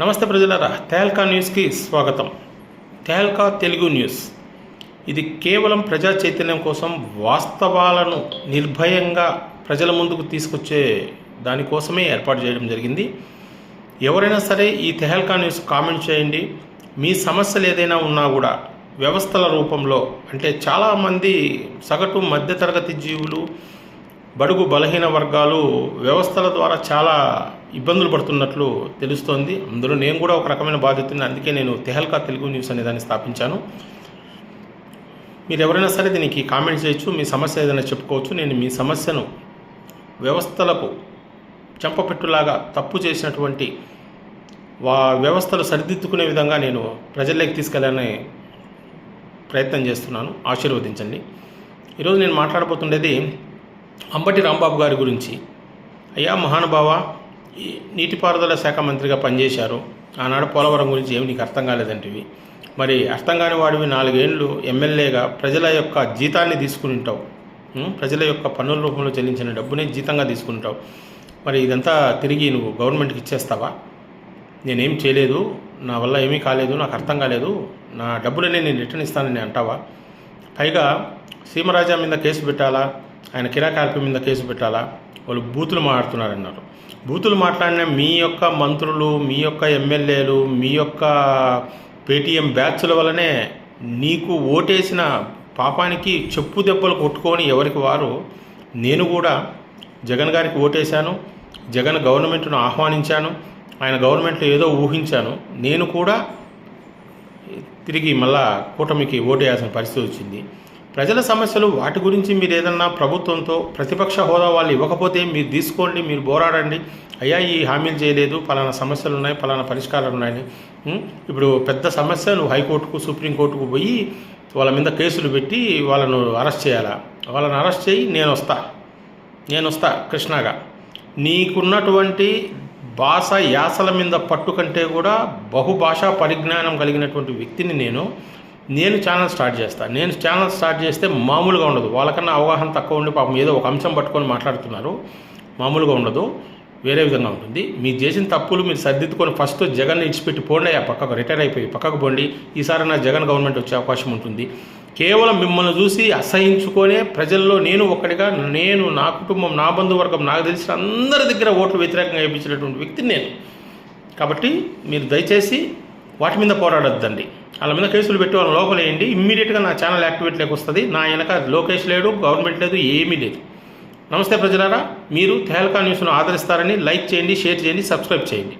నమస్తే ప్రజలారా తెహల్కా న్యూస్కి స్వాగతం. తేల్కా తెలుగు న్యూస్. ఇది కేవలం ప్రజా చైతన్యం కోసం వాస్తవాలను నిర్భయంగా ప్రజల ముందుకు తీసుకొచ్చే దానికోసమే ఏర్పాటు చేయడం జరిగింది. ఎవరైనా సరే ఈ తెహల్కా న్యూస్ కామెంట్ చేయండి. మీ సమస్యలు ఏదైనా ఉన్నా కూడా వ్యవస్థల రూపంలో అంటే చాలామంది సగటు మధ్యతరగతి జీవులు బడుగు బలహీన వర్గాలు వ్యవస్థల ద్వారా చాలా ఇబ్బందులు పడుతున్నట్లు తెలుస్తోంది. అందులో నేను కూడా ఒక రకమైన బాధ్యతని అందుకే నేను తెహల్కా తెలుగు న్యూస్ అనే దాన్ని స్థాపించాను. మీరు ఎవరైనా సరే దీనికి కామెంట్ చేయొచ్చు మీ సమస్య ఏదైనా చెప్పుకోవచ్చు. నేను మీ సమస్యను వ్యవస్థలకు చెంపపెట్టులాగా తప్పు చేసినటువంటి వా వ్యవస్థలు సరిదిద్దుకునే విధంగా నేను ప్రజల్లోకి తీసుకెళ్ళాలని ప్రయత్నం చేస్తున్నాను. ఆశీర్వదించండి. ఈరోజు నేను మాట్లాడబోతుండేది అంబటి రాంబాబు గారి గురించి. అయ్యా మహానుభావ ఈ నీటిపారుదల శాఖ మంత్రిగా పనిచేశారు. ఆనాడు పోలవరం గురించి ఏమి నీకు అర్థం కాలేదంటివి. మరి అర్థం కాని వాడివి నాలుగేండ్లు ఎమ్మెల్యేగా ప్రజల యొక్క జీతాన్ని తీసుకుని ఉంటావు. ప్రజల యొక్క పన్నుల రూపంలో చెల్లించిన డబ్బునే జీతంగా తీసుకుంటావు మరి ఇదంతా తిరిగి నువ్వు గవర్నమెంట్కి ఇచ్చేస్తావా? నేనేం చేయలేదు నా వల్ల ఏమీ కాలేదు నాకు అర్థం కాలేదు. నా డబ్బులనే నేను రిటర్న్ ఇస్తానని అంటావా? పైగా సీమరాజా మీద కేసు పెట్టాలా? ఆయన కిరాకార్పి మీద కేసు పెట్టాలా? వాళ్ళు బూతులు మాట్లాడుతున్నారన్నారు. బూతులు మాట్లాడిన మీ యొక్క మంత్రులు మీ యొక్క ఎమ్మెల్యేలు మీ యొక్క పేటీఎం బ్యాచ్ల వల్లనే నీకు ఓటేసిన పాపానికి చెప్పు దెబ్బలు కొట్టుకొని ఎవరికి వారు? నేను కూడా జగన్ గారికి ఓటేశాను. జగన్ గవర్నమెంట్ను ఆహ్వానించాను. ఆయన గవర్నమెంట్లో ఏదో ఊహించాను. నేను కూడా తిరిగి మళ్ళా కూటమికి ఓటేయాల్సిన పరిస్థితి వచ్చింది. ప్రజల సమస్యలు వాటి గురించి మీరు ఏదన్నా ప్రభుత్వంతో ప్రతిపక్ష హోదా వాళ్ళు ఇవ్వకపోతే మీరు తీసుకోండి మీరు పోరాడండి. అయ్యా ఈ హామీలు చేయలేదు పలానా సమస్యలు ఉన్నాయి పలానా పరిష్కారాలు ఉన్నాయని. ఇప్పుడు పెద్ద సమస్య నువ్వు హైకోర్టుకు సుప్రీంకోర్టుకు పోయి వాళ్ళ మీద కేసులు పెట్టి వాళ్ళను అరెస్ట్ చేయాలా? వాళ్ళని అరెస్ట్ చేయి నేను వస్తా నేను వస్తా కృష్ణగా. నీకున్నటువంటి భాష యాసల మీద పట్టు కంటే కూడా బహుభాషా పరిజ్ఞానం కలిగినటువంటి వ్యక్తిని నేను నేను ఛానల్ స్టార్ట్ చేస్తాను నేను ఛానల్ స్టార్ట్ చేస్తే మామూలుగా ఉండదు. వాళ్ళకన్నా అవగాహన తక్కువ ఉండి పాపం ఏదో ఒక అంశం పట్టుకొని మాట్లాడుతున్నారు. మామూలుగా ఉండదు. వేరే విధంగా ఉంటుంది. మీరు చేసిన తప్పులు మీరు సర్దిద్దుకొని ఫస్ట్ జగన్ ఇచ్చిపెట్టి పోండి ఆ పక్కకు రిటైర్ అయిపోయి పక్కకు పోండి. ఈసారి నా జగన్ గవర్నమెంట్ వచ్చే అవకాశం ఉంటుంది. కేవలం మిమ్మల్ని చూసి అసహించుకొనే ప్రజల్లో నేను ఒక్కడిగా నేను నా కుటుంబం నా బంధువర్గం నాకు తెలిసిన అందరి దగ్గర ఓట్లు వ్యతిరేకంగా వేయించినటువంటి వ్యక్తిని నేను. కాబట్టి మీరు దయచేసి వాటి మీద పోరాడొద్దండి. వాళ్ళ మీద కేసులు పెట్టి వాళ్ళ లోపలేయండి ఇమ్మీడియట్గా నా ఛానల్ యాక్టివేట్ వస్తుంది. నా వెనక లోకేష్ లేడు గవర్నమెంట్ లేదు ఏమీ లేదు. నమస్తే ప్రజలారా మీరు తేలకా న్యూస్ను ఆదరిస్తారని లైక్ చేయండి షేర్ చేయండి సబ్స్క్రైబ్ చేయండి.